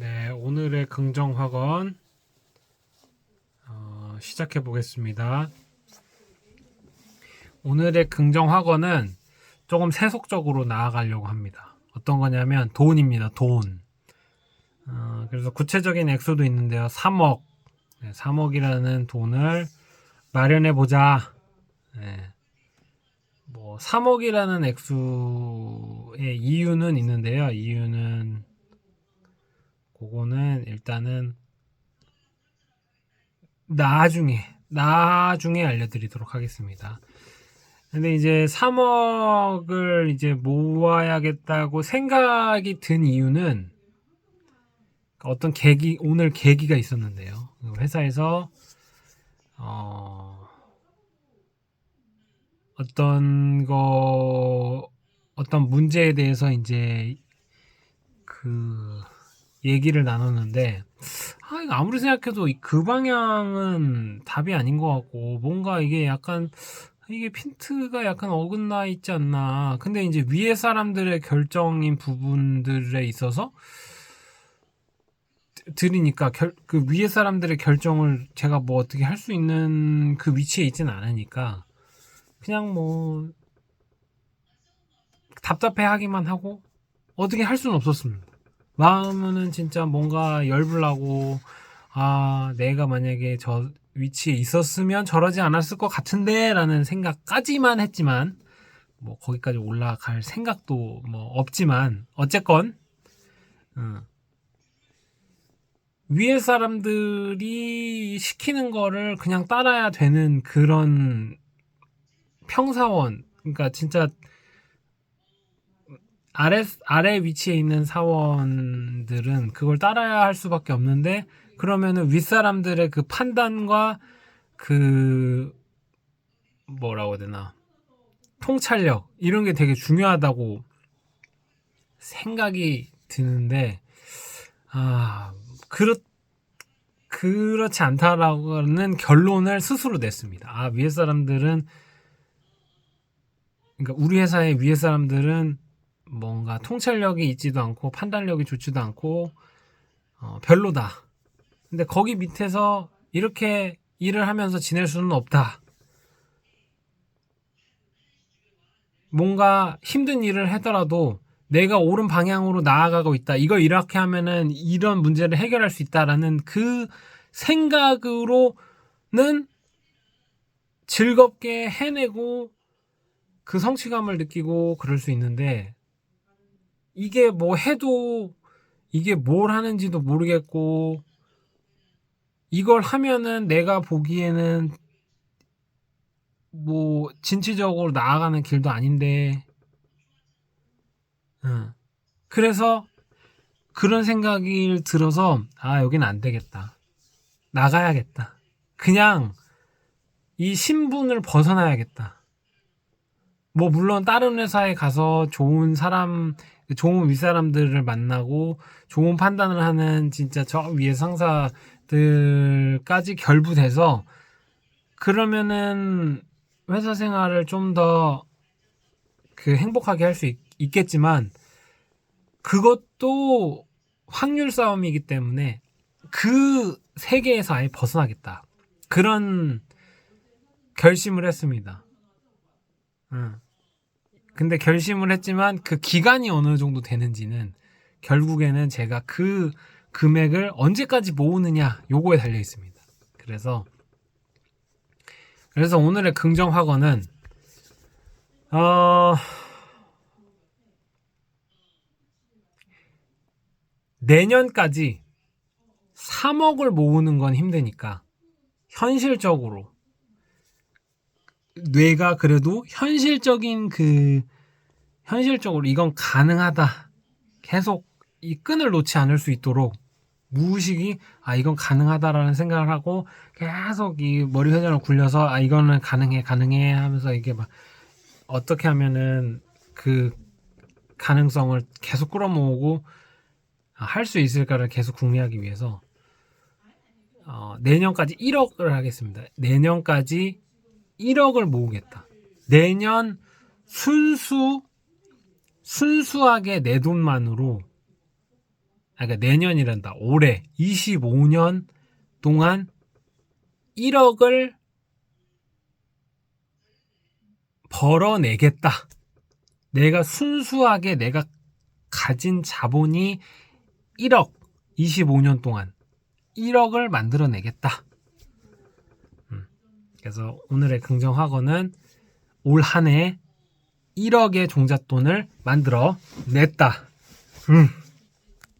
네, 오늘의 긍정 확언 어, 시작해 보겠습니다. 오늘의 긍정 확언은 조금 세속적으로 나아가려고 합니다. 어떤 거냐면 돈입니다. 돈. 어, 그래서 구체적인 액수도 있는데요. 3억. 네, 3억이라는 돈을 마련해 보자. 네. 뭐 3억이라는 액수의 이유는 있는데요. 이유는 일단은 나중에 나중에 알려드리도록 하겠습니다. 근데 이제 3억을 이제 모아야겠다고 생각이 든 이유는 어떤 계기 오늘 계기가 있었는데요. 회사에서 어 어떤 거 어떤 문제에 대해서 이제 그 얘기를 나눴는데 아, 이거 아무리 생각해도 이- 그 방향은 답이 아닌 것 같고 뭔가 이게 약간 이게 핀트가 약간 어긋나 있지 않나. 근데 이제 위에 사람들의 결정인 부분들에 있어서 드- 들으니까 결, 그 위에 사람들의 결정을 제가 뭐 어떻게 할 수 있는 그 위치에 있지는 않으니까 그냥 뭐 답답해 하기만 하고 어떻게 할 수는 없었습니다. 마음은 진짜 뭔가 열불나고 아 내가 만약에 저 위치에 있었으면 저러지 않았을 것 같은데 라는 생각까지만 했지만 뭐 거기까지 올라갈 생각도 뭐 없지만 어쨌건 음. 위에 사람들이 시키는 거를 그냥 따라야 되는 그런 평사원 그러니까 진짜 아래 아래 위치에 있는 사원들은 그걸 따라야 할 수밖에 없는데 그러면은 윗사람들의 그 판단과 그 뭐라고 해야 되나 통찰력 이런 게 되게 중요하다고 생각이 드는데 아 그렇 그렇지 않다라는 결론을 스스로 냈습니다. 아 위에 사람들은 그러니까 우리 회사의 위에 사람들은 뭔가 통찰력이 있지도 않고 판단력이 좋지도 않고 어, 별로다. 근데 거기 밑에서 이렇게 일을 하면서 지낼 수는 없다. 뭔가 힘든 일을 하더라도 내가 옳은 방향으로 나아가고 있다. 이걸 이렇게 하면은 이런 문제를 해결할 수 있다라는 그 생각으로는 즐겁게 해내고 그 성취감을 느끼고 그럴 수 있는데 이게 뭐 해도 이게 뭘 하는지도 모르겠고 이걸 하면은 내가 보기에는 뭐 진취적으로 나아가는 길도 아닌데. 응. 그래서 그런 생각이 들어서 아 여긴 안 되겠다. 나가야겠다. 그냥 이 신분을 벗어나야겠다. 뭐 물론 다른 회사에 가서 좋은 사람 좋은 윗사람들을 만나고 좋은 판단을 하는 진짜 저 위에 상사들까지 결부돼서 그러면은 회사 생활을 좀 더 그 행복하게 할 수 있겠지만 그것도 확률 싸움이기 때문에 그 세계에서 아예 벗어나겠다. 그런 결심을 했습니다. 응. 근데 결심을 했지만 그 기간이 어느 정도 되는지는 결국에는 제가 그 금액을 언제까지 모으느냐 요거에 달려 있습니다. 그래서 그래서 오늘의 긍정 학원은 어 내년까지 3억을 모으는 건 힘드니까 현실적으로 뇌가 그래도 현실적인 그 현실적으로 이건 가능하다. 계속 이 끈을 놓지 않을 수 있도록 무의식이 아 이건 가능하다라는 생각을 하고 계속 이 머리 회전을 굴려서 아 이거는 가능해 가능해 하면서 이게 막 어떻게 하면은 그 가능성을 계속 끌어모으고 아, 할수 있을까를 계속 궁리하기 위해서 어, 내년까지 1억을 하겠습니다. 내년까지 1억을 모으겠다. 내년 순수 순수하게 내 돈만으로 아, 그러니까 내년이란다. 올해 25년 동안 1억을 벌어내겠다. 내가 순수하게 내가 가진 자본이 1억 25년 동안 1억을 만들어내겠다. 음, 그래서 오늘의 긍정학어는 올한 해 1억의 종잣돈을 만들어 냈다. 음.